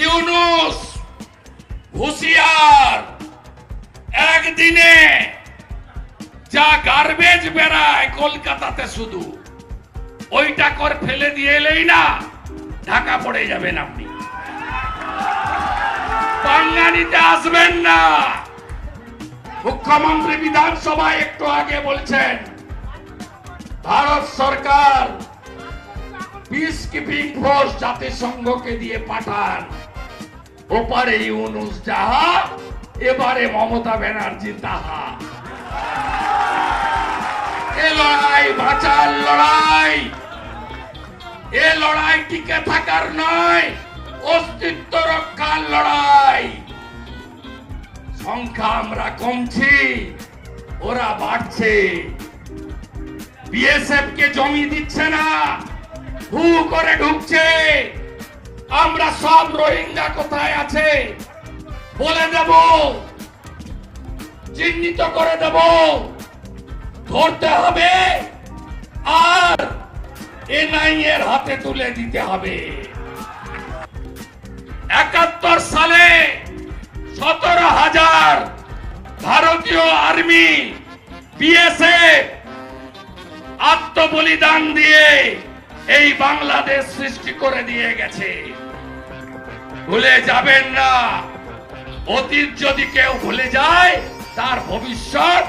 ইউনুস, হুশিয়ার। একদিনে যা গার্বেজ বেড়ায় কলকাতাতে শুধু, ওইটা কর ফেলে দিয়ে এলেই না, ঢাকা পড়ে যাবেন আপনি। বাঙালিতে আসবেন না। মুখ্যমন্ত্রী বিধানসভায় একটু আগে বলছেন, ভারত সরকার পিস কিপিং ফোর্স জাতিসংঘকে দিয়ে পাঠান। ওপারে ইউনুস যাহা, এবারে মমতা ব্যানার্জি তাহা। এ লড়াই বাঁচার লড়াই, এ লড়াই টিকে থাকার নয়, অস্তিত্ব রক্ষার লড়াই। সংখ্যা আমরা কমছি, ওরা বাড়ছে। বিএসএফ কে জমি দিচ্ছে না হু করে ঢুকছে। আমরা সব রোহিঙ্গা কোথায় আছে? বলে দেব। চিহ্নিত করে দেব। ধরতে হবে আর এনআই এর হাতে তুলে দিতে হবে। একাত্তর সালে সতেরো হাজার ভারতীয় আর্মি বিএসএফ আত্মবলিদান দিয়ে এই বাংলাদেশ সৃষ্টি করে দিয়ে গেছে। ভুলে যাবেন না। অতীত যদি কেউ ভুলে যায়, তার ভবিষ্যৎ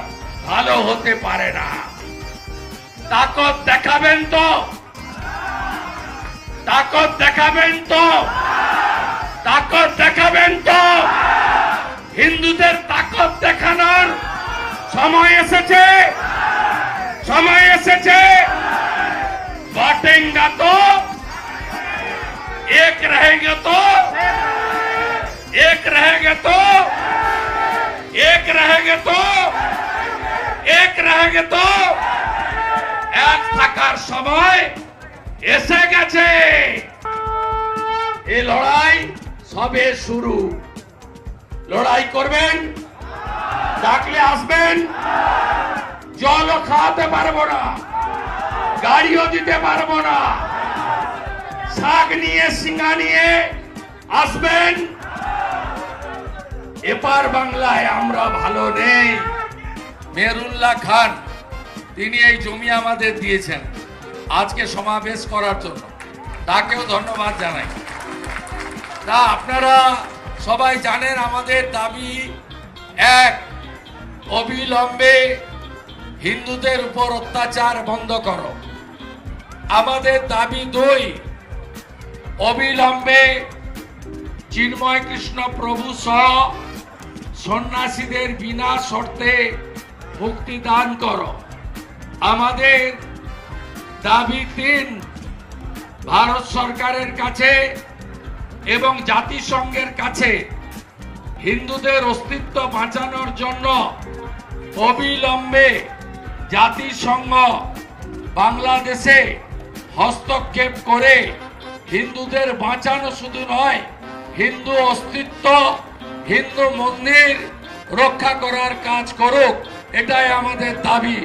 ভালো হতে পারে না। তাকত দেখাবেন তো? তাকত দেখাবেন তো? তাকত দেখাবেন তো? হিন্দুদের তাকত দেখানোর সময় এসেছে। সময় এসেছে। বাটেঙ্গা তো एक रहेंगे तो एक रहेंगे तो एक रहेंगे तो এক रहेंगे तो এক থাকার সময় এসে গেছে এই লড়াই সবে শুরু লড়াই করবেন ডাকলে আসবেন জলও খাওয়াতে পারবো না গাড়িও দিতে পারবো না শাক নিয়ে, সিঙ্গা নিয়ে আসবেন? এপার বাংলায় আমরা ভালো নেই। মেহরুল্লাহ খান, তিনি এই জমি আমাদের দিয়েছেন। আজকে সমাবেশ করার জন্য। তাকেও ধন্যবাদ জানাই। তা আপনারা সবাই জানেন, আমাদের দাবি এক, অবিলম্বে হিন্দুদের উপর অত্যাচার বন্ধ করো। আমাদের দাবি দুই অবিলম্বে চিন্ময় কৃষ্ণ প্রভু সহ সন্ন্যাসীদের বিনা শর্তে মুক্তি দান করো। আমাদের দাবি তিন, ভারত সরকারের কাছে এবং জাতিসংঘের কাছে হিন্দুদের অস্তিত্ব বাঁচানোর জন্য অবিলম্বে জাতিসংঘ বাংলাদেশে হস্তক্ষেপ করে হিন্দুদের বাঁচানো শুধু নয়, হিন্দু অস্তিত্ব, হিন্দু মন্দির রক্ষা করার কাজ করুক, এটাই আমাদের দাবি।